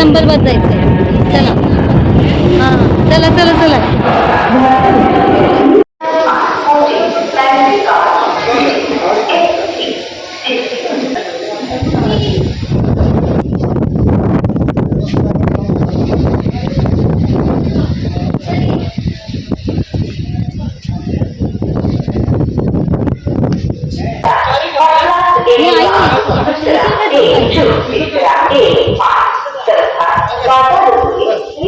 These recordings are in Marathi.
नंबरवर जायचंय चला. हां चला चला चला.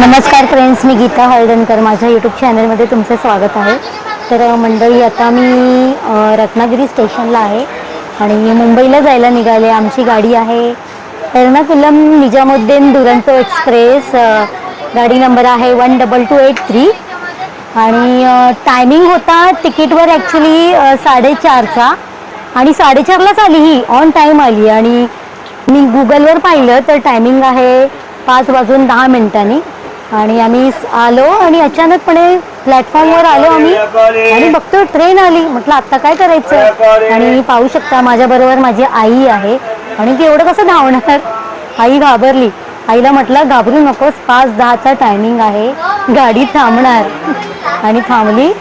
नमस्कार फ्रेंड्स मी गीता हळदणकर. माझ्या यूट्यूब चॅनलमध्ये तुमचं स्वागत आहे. तर मंडळी आता मी रत्नागिरी स्टेशनला आहे आणि मुंबईला जायला निघाले. आमची गाडी आहे एर्नाकुलम निजामुद्दीन दुरंतो एक्सप्रेस. गाडी नंबर आहे one double two eight three आणि टायमिंग होता तिकीटवर ॲक्च्युली साडेचारचा. आणि साडेचारलाच आली ही. ऑन टाईम आली. आणि मी गुगलवर पाहिलं तर टायमिंग आहे पाच वाजून दहा मिनिटांनी. आणि आम्ही आलो आणि अचानकपणे प्लॅटफॉर्मवर आलो आम्ही. आणि बघतो ट्रेन आली. म्हटलं आता काय करायचं? आणि पाहू शकता माझ्याबरोबर माझी आई आहे. आणि ती एवढं कसं धावणार? आई घाबरली. आईला म्हटलं घाबरू नकोस पाच दहाचा टायमिंग आहे. गाडी थांबणार. आणि थांबली.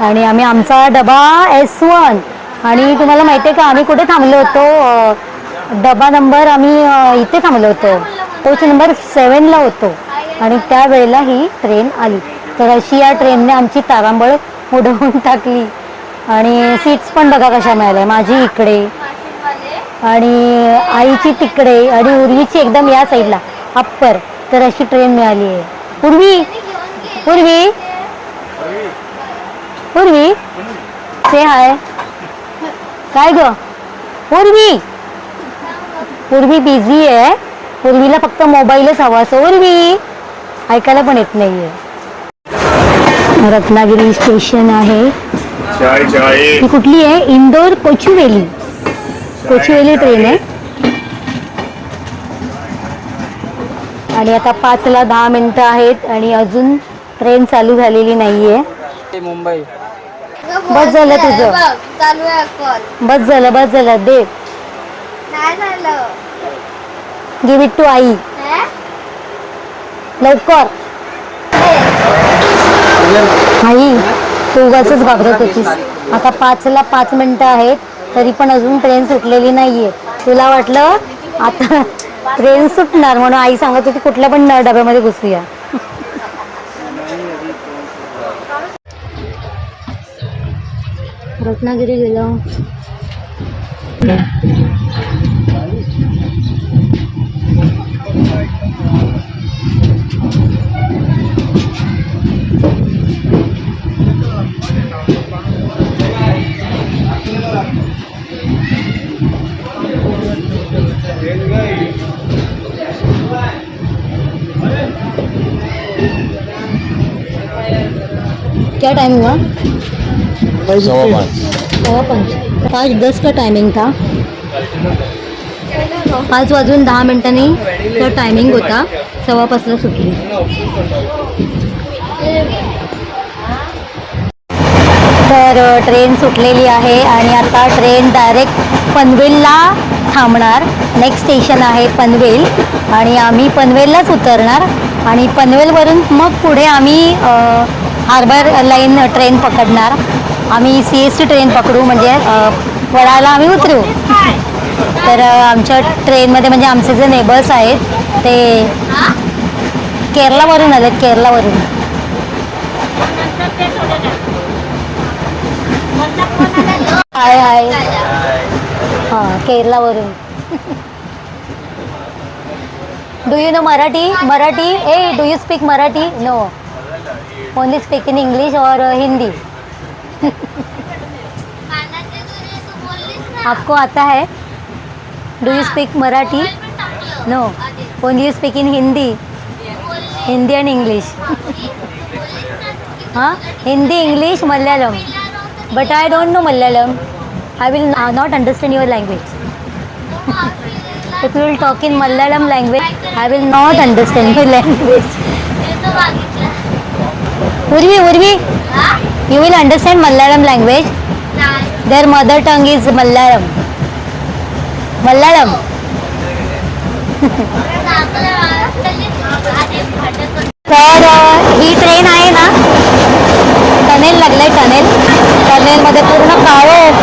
आणि आम्ही आमचा डबा एस वन. आणि तुम्हाला माहिती आहे का आम्ही कुठे थांबलो होतो? डबा नंबर आम्ही इथे थांबलो होतो. तोच नंबर सेवनला होतो. आणि त्यावेळेला ही ट्रेन आली. तर अशी या ट्रेनने आमची तारांबळ उडवून टाकली. आणि सीट्स पण बघा कशा मिळाल्या. माझी इकडे आणि आईची तिकडे आणि उर्वीची एकदम या साईडला अप्पर तर अशी ट्रेन मिळाली आहे. उर्वी उर्वी उर्वी से हाय काय ग? उर्वी! उर्वी बिझी आहे. उर्वीला फक्त मोबाईलच हवा. असो उर्वी ऐकायला पण येत नाहीये. रत्नागिरी स्टेशन आहे. चाय चाय ही कुठली आहे? इंदोर कोचुवेली. कोचुवेली ट्रेन आहे. आणि आता पाचला दहा मिनिटं आहेत आणि अजून ट्रेन चालू झालेली नाहीये. मुंबई. बस झालं तुझं. बस झालं बस झालं. दे. नाही झालं? गिव्ह इट टू आई. हे? लवकर. आई तू उगाच घाबरत होतीस. आता पाचला पाच मिनिटं आहेत तरी पण अजून ट्रेन सुटलेली नाहीये. तुला वाटलं? आता ट्रेन सुटणार म्हणून आई सांगत होती कुठल्या पण डब्यामध्ये घुसूया. रत्नागिरी गेलो. क्या टाइम हुआ सवा पाँच सवा पाच पाच दस का टायमिंग था पाच वाजून दहा मिनिटांनी तो टायमिंग होता. सव्वा पाचला सुटली. तर ट्रेन सुटलेली आहे आणि आता ट्रेन डायरेक्ट पनवेलला थांबणार. नेक्स्ट स्टेशन आहे पनवेल. आणि आम्ही पनवेललाच उतरणार. आणि पनवेलवरून मग पुढे आम्ही हार्बर लाईन ट्रेन पकडणार. आम्ही सी एस टी ट्रेन पकडू. म्हणजे अ, वडाळला आम्ही उतरू. तर आमच्या ट्रेनमध्ये म्हणजे आमचे जे नेबर्स आहेत ते केरलावरून आलेत केरलावरून हाय हाय. हां केरलावरून do you know Marathi? Marathi? A do you speak Marathi? No only speak in English और हिंदी आपको आता है do you speak Marathi no only you speak in Hindi Hindi and English हां Hindi English Malayalam but I don't know Malayalam I will not understand your language if you will talk in Malayalam language I will not understand your language Urvi Urvi you will understand Malayalam language there mother tongue is Malayalam Malayalam. तर ही ट्रेन आहे ना? टनेल लागलंय टनेल. टनेलमध्ये पूर्ण काळं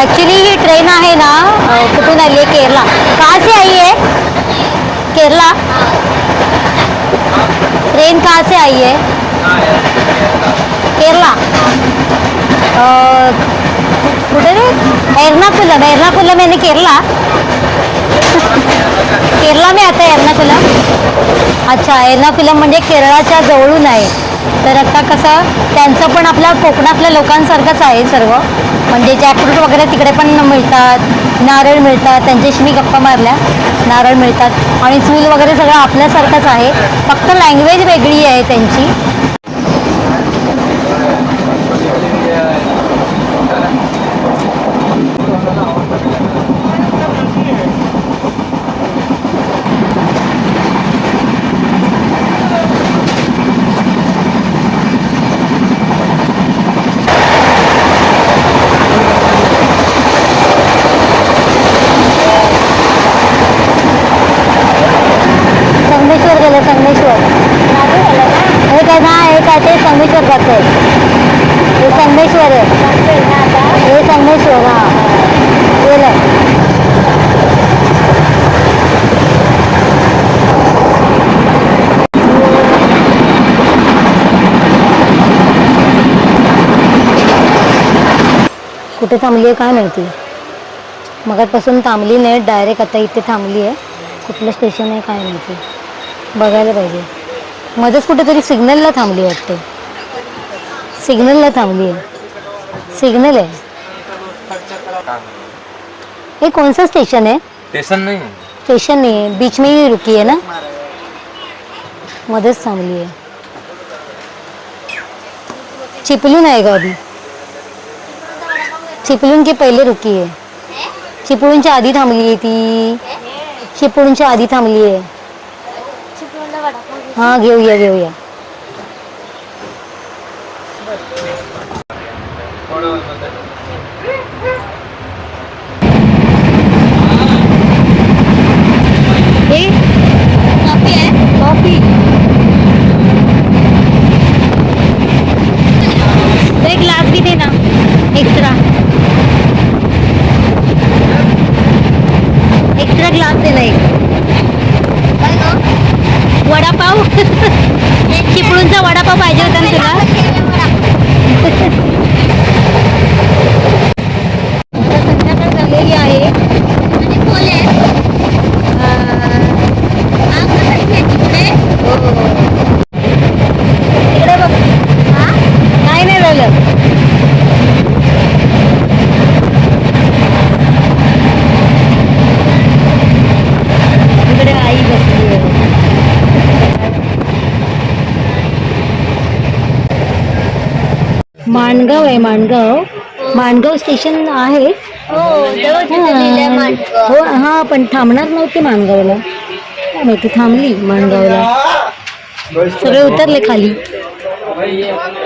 ॲक्च्युली ही ट्रेन आहे ना कुठून आली आहे केरला. कहाँ से आई आहे केरला. ट्रेन कहाँ से आई आहे केरला कुठे रे एर्नाकुलम एर्नाकुलम याने केरला केरला मी आता एर्नाकुलम अच्छा एर्नाकुलम म्हणजे केरळाच्या जवळून आहे तर आता कसं त्यांचं पण आपल्या कोकणातल्या लोकांसारखंच आहे सर्व. म्हणजे जॅकफ्रूट वगैरे तिकडे पण मिळतात. नारळ मिळतात. त्यांच्याशी मी गप्पा मारल्या. नारळ मिळतात. आणि चूल वगैरे सगळं आपल्यासारखंच आहे. फक्त लँग्वेज वेगळी आहे त्यांची संगमेश्वर गेलं संगमेश्वर हे काय ना हे काय ते संगमेश्वर जाते हे संगमेश्वर आहे. हे संगमेश्वर हा. गेलं. कुठे थांबली आहे काय माहिती? मगापासून थांबली नाही डायरेक्ट आता इथे थांबली आहे. कुठलं स्टेशन आहे काय माहिती? बघायला पाहिजे. मध्येच कुठेतरी सिग्नलला थांबली वाटते. सिग्नलला थांबली आहे सिग्नल आहे ये कौन सा स्टेशन है स्टेशन नहीं स्टेशन नहीं है बीच में ही रुकी है ना मध्येच थांबली आहे चिपलून आहे का अभी चिपलून के पहिले रुकी आहे चिपळूणच्या आधी थांबली आहे ती चिपळूणच्या आधी थांबली आहे हा घेऊया घेऊया हे कॉफी आहे कॉफी तो एक ग्लास भी देना एक्स्ट्रा एक्स्ट्रा ग्लास देना एक वडापाव? चिपळूणचा वडापाव पाहिजे होता ना तुला? संध्याकाळ झालेली आहे. तिकडे. बघ. काय नाही झालं इकडे आई बसली आहे माणगाव आहे माणगाव. माणगाव स्टेशन आहे. हो हा पण थांबणार नव्हती माणगावला. काय माहिती थांबली माणगावला. सगळे उतरले खाली.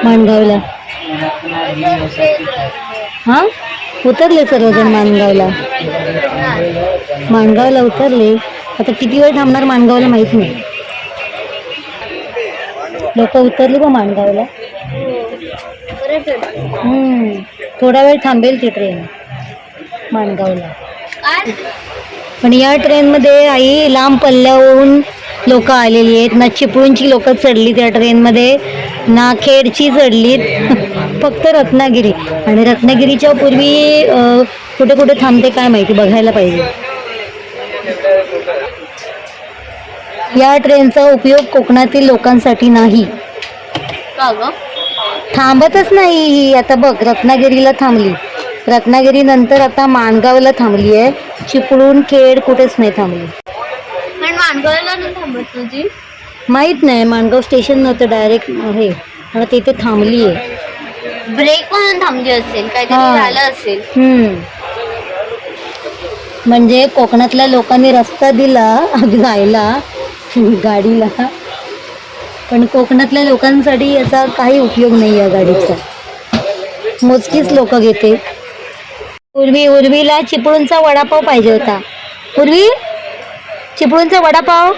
माणगावला. हा? उतरले सर्वजण माणगावला. माणगावला उतरले. आता किती वेळ थांबणार माणगावला माहीत नाही. लोक उतरली बा माणगावला. हम्म. थोडा वेळ थांबेल ती ट्रेन माणगावला. पण या ट्रेनमध्ये आई लांब पल्ल्यावरून लोक आलेली आहेत. ना चिपळूणची लोक चढली त्या ट्रेनमध्ये ना खेडची चढलीत. फक्त रत्नागिरी. आणि रत्नागिरीच्या पूर्वी अं, कुठे कुठे थांबते काय माहिती बघायला पाहिजे. या ट्रेनचा उपयोग कोकणातील लोकांसाठी नाही. थांबतच नाही ही. आता बघ रत्नागिरीला थांबली. रत्नागिरी नंतर आता माणगावला थांबली आहे चिपळूण खेड कुठेच नाही थांबली. पण मानगावला नाही थांबत तुझी? माहीत नाही माणगाव स्टेशन नव्हतं डायरेक्ट हे आता इथे थांबली आहे ब्रेक म्हणून थांबली असेल काहीतरी हा. झालं असेल. हम्म. म्हणजे कोकणातल्या लोकांनी रस्ता दिला जायला गाडीला. पण कोकणातल्या लोकांसाठी याचा काही उपयोग नाही या गाडीचा. मोजकीच लोक घेते. उर्वी उर्वीला चिपळूणचा वडापाव पाहिजे होता. उर्वी? चिपळूणचा वडापाव?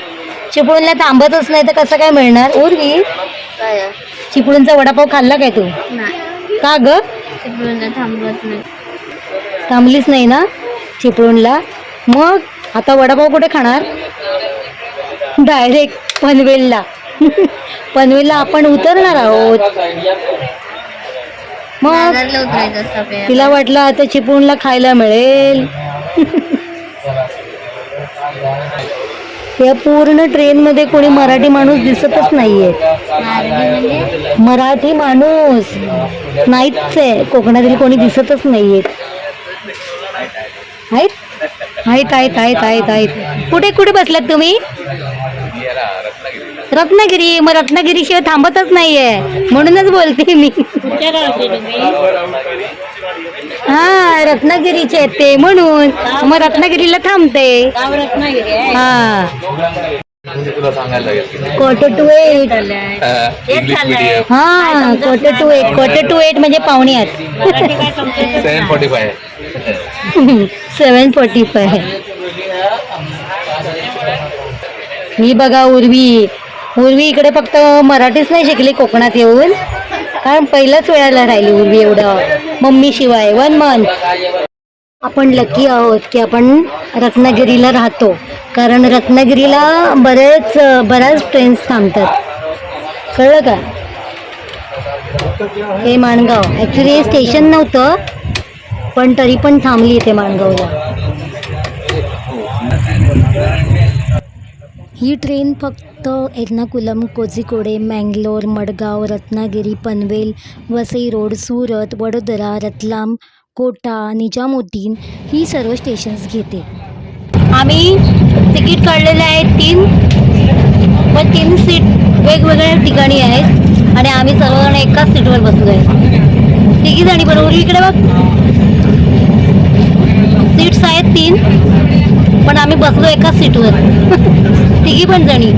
चिपळूणला थांबतच नाही तर कसं काय मिळणार? उर्वी? काय? चिपळूणचा वडापाव खाल्ला काय तू? का ग? चिपळूणला थांबत नाही. थांबलीच नाही ना? चिपळूणला? मग आता वडापाव कुठे खाणार? डायरेक्ट पनवेलला. पनवेलला आपण उतरणार आहोत. मग. तिला वाटलं आता चिपळूणला खायला मिळेल. या पूर्ण ट्रेन मध्ये कोणी मराठी माणूस दिसतच नाहीये. मराठी माणूस. नाहीच आहे. कोकणातील कोणी दिसतच आहेत? आहेत आहेत आहेत आहेत आहेत. कुठे कुठे बसलात तुम्ही? रत्नागिरी मग रत्नागिरी शिवाय थांबतच नाहीये. म्हणूनच बोलते मी. हा रत्नागिरीचे आहेत ते म्हणून. मग रत्नागिरीला थांबते. हा. तुला सांगायला लागेल क्वार्टर टू एट हा quarter to eight quarter to eight म्हणजे पावणे आठ. Seven forty five seven forty five ही बघा उर्वी. उर्वी इकडे फक्त मराठीच नाही शिकली कोकणात येऊन. कारण पहिल्याच वेळाला राहिली उर्वी एवढं. मम्मी शिवाय वन मंथ आपण लकी आहोत की आपण रत्नागिरीला राहतो. कारण रत्नागिरीला बरेच बऱ्याच ट्रेन्स थांबतात. कळलं का? हे माणगाव. ॲक्च्युली हे स्टेशन नव्हतं पण तरी पण थांबली इथे माणगावला. ही ट्रेन फक्त एर्नाकुलम कोझिकोडे मँगलोर मडगाव रत्नागिरी पनवेल वसई रोड सुरत वडोदरा रतलाम कोटा निजामुद्दीन ही सर्व स्टेशन्स घेते. आम्ही तिकीट काढलेले आहे तीन पण तीन सीट वेगवेगळ्या ठिकाणी आहेत आणि आम्ही सर्वजण एकाच सीटवर बसलो आहे तिघी जणी बरोबर इकडे बघ. सीट्स आहेत तीन. पण आम्ही बसलो एकाच सीटवर तिघी पण जणी.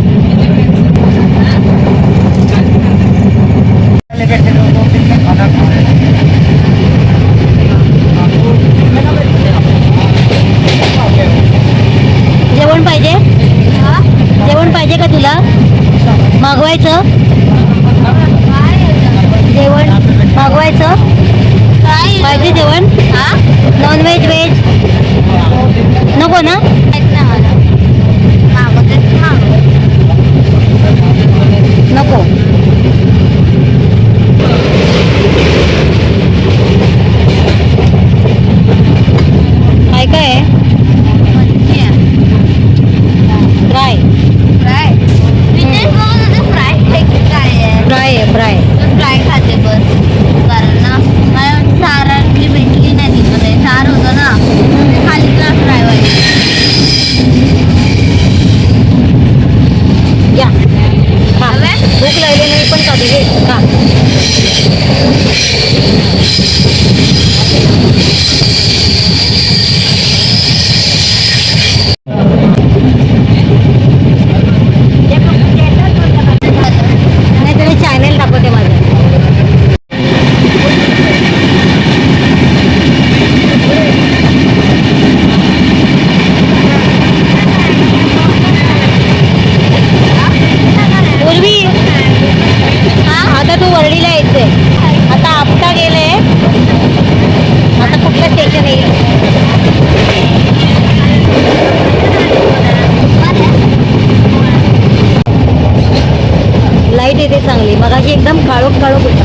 येते चांगली. मगाशी एकदम काळोख काळोख होता.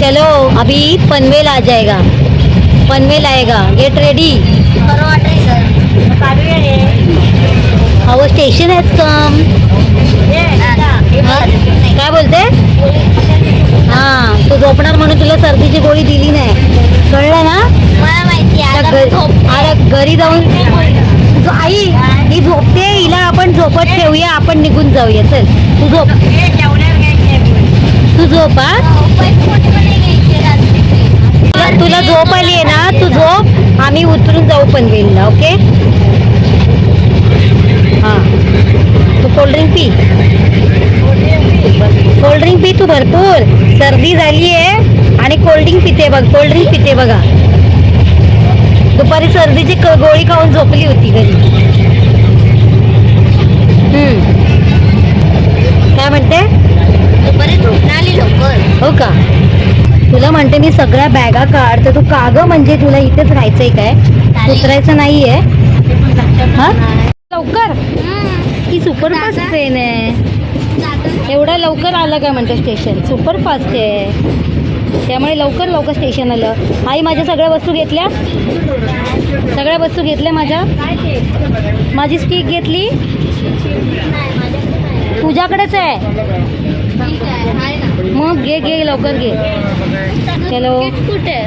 चलो अभी पनवेल आ जाएगा पनवेल आएगा get ready our station has come. काय बोलते? हा तू झोपणार म्हणून तुला सर्दीची गोळी दिली नाही. कळलं ना? मला माहिती घरी जाऊन आई ही झोपते? आपण झोपत ठेवूया आपण निघून जाऊया. चल तू झोप. तू झोप हा? तुला तुला झोप आली आहे ना तू झोप. आम्ही उतरून जाऊ पनवेलला ओके? हां. तू कोल्ड्रिंक पी. कोल्ड्रिंक पी तू भरपूर. सर्दी झाली आहे आणि कोल्ड्रिंक पिते बघ कोल्ड्रिंक पिते बघा. दुपारी सर्दीची क- गोळी खाऊन झोपली होती घरी. काय म्हणते? हो का? तुला म्हणते मी सगळ्या बॅगा काढ तर तू काग म्हणजे तुला इथेच राहायचंय काय? उतरायचं नाहीये. हा? लवकर? ही सुपरफास्ट ट्रेन आहे. एवढा लवकर आलं काय म्हणते स्टेशन सुपरफास्ट आहे. त्यामुळे लवकर लवकर स्टेशन आलं. आई माझ्या सगळ्या वस्तू घेतल्या? सगळ्या वस्तू घेतल्या माझ्या? माझी स्टिक घेतली? तुझ्याकडेच आहे? मग घे घे लवकर घे. चलो. कुठे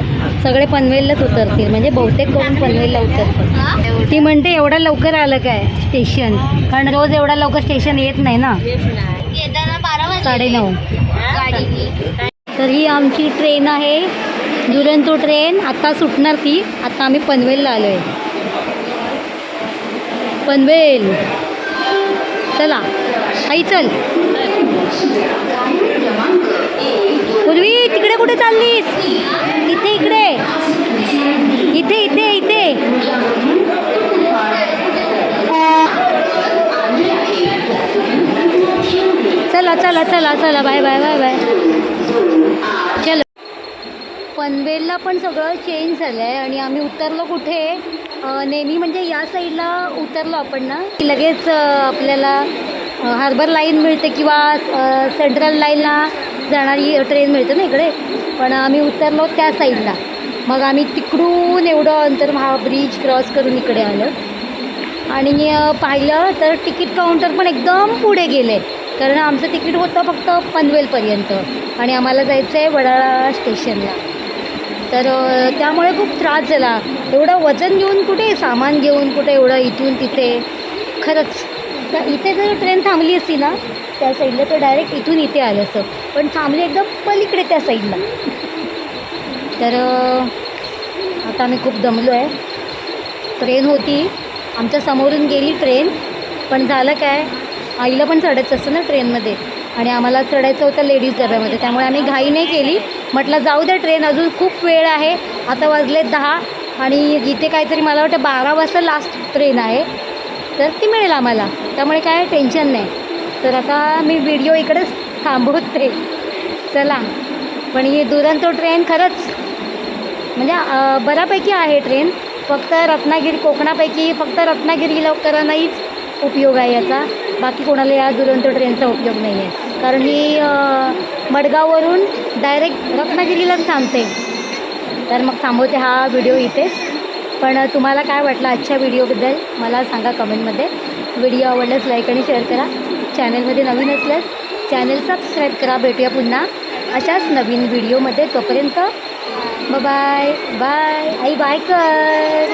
सगळे पनवेललाच उतरतील. म्हणजे बहुतेक करून पनवेलला उतरतील. ती म्हणते एवढा लवकर आलं काय स्टेशन कारण रोज एवढा लवकर स्टेशन येत नाही ना. साडेनऊ. गाडी तर ही आमची ट्रेन आहे. दुरंतो ट्रेन आता सुटणार ती. आता आम्ही पनवेलला आलो आहे पनवेल. चला. आई चल. पूर्वी तिकडे कुठे चाललीस? इथे इकडे. इथे इथे इथे. चला चला चला चला. Bye bye bye bye. चलो. पनवेलला पण सगळं चेंज झालं आहे आणि आम्ही उतरलो कुठे? नेहमी म्हणजे या साईडला उतरलो आपण ना? की लगेच आपल्याला हार्बर लाईन मिळते किंवा सेंट्रल लाईनला जाणारी ट्रेन मिळते ना इकडे? पण आम्ही उतरलो त्या साईडला मग आम्ही तिकडून एवढं अंतर हा ब्रिज क्रॉस करून इकडे आलो. आणि पाहिलं तर तिकीट काउंटर पण एकदम पुढे गेले. कारण आमचं तिकीट होतं फक्त पनवेलपर्यंत आणि आम्हाला जायचं आहे वडाळा स्टेशनला. तर त्यामुळे खूप त्रास झाला. एवढं वजन घेऊन कुठे सामान घेऊन कुठे एवढं इथून तिथे? खरंच. तर इथे जर ट्रेन थांबली असती ना त्या साईडला तर डायरेक्ट इथून इथे आलं असतं. पण थांबली एकदम पलीकडे त्या साईडला. तर आता आम्ही खूप दमलो आहे. ट्रेन होती. आमच्या समोरून गेली ट्रेन. पण झालं काय? आईला पण चढायचं असतं ना ट्रेनमध्ये. आणि आम्हाला चढायचं होतं लेडीज डब्यामध्ये. त्यामुळे आम्ही घाई नाही केली. म्हटलं जाऊ द्या ट्रेन अजून खूप वेळ आहे. आता वाजले दहा आणि इथे काहीतरी मला वाटतं बारा वाजता लास्ट ट्रेन आहे. तर ती मिळेल आम्हाला. त्यामुळे काय टेन्शन नाही. तर आता मी व्हिडिओ इकडेच थांबवते. चला. पण ही दुरंतो ट्रेन खरंच म्हणजे बऱ्यापैकी आहे ट्रेन फक्त रत्नागिरी कोकणापैकी फक्त रत्नागिरी लवकरांनाहीच उपयोग आहे याचा. बाकी कोणाला या दुरंतो ट्रेनचा उपयोग नाही आहे. कारण ही मडगाववरून डायरेक्ट रत्नागिरीलाच थांबते. तर मग थांबवते हा व्हिडिओ इथेच. पण तुम्हाला काय वाटलं आजच्या व्हिडिओबद्दल मला सांगा कमेंटमध्ये. व्हिडिओ आवडल्यास लाईक आणि शेअर करा. चॅनलमध्ये नवीन असल्यास चॅनल सबस्क्राईब करा. भेटूया पुन्हा अशाच नवीन व्हिडिओमध्ये. तोपर्यंत बाय बाय आई बाय कर.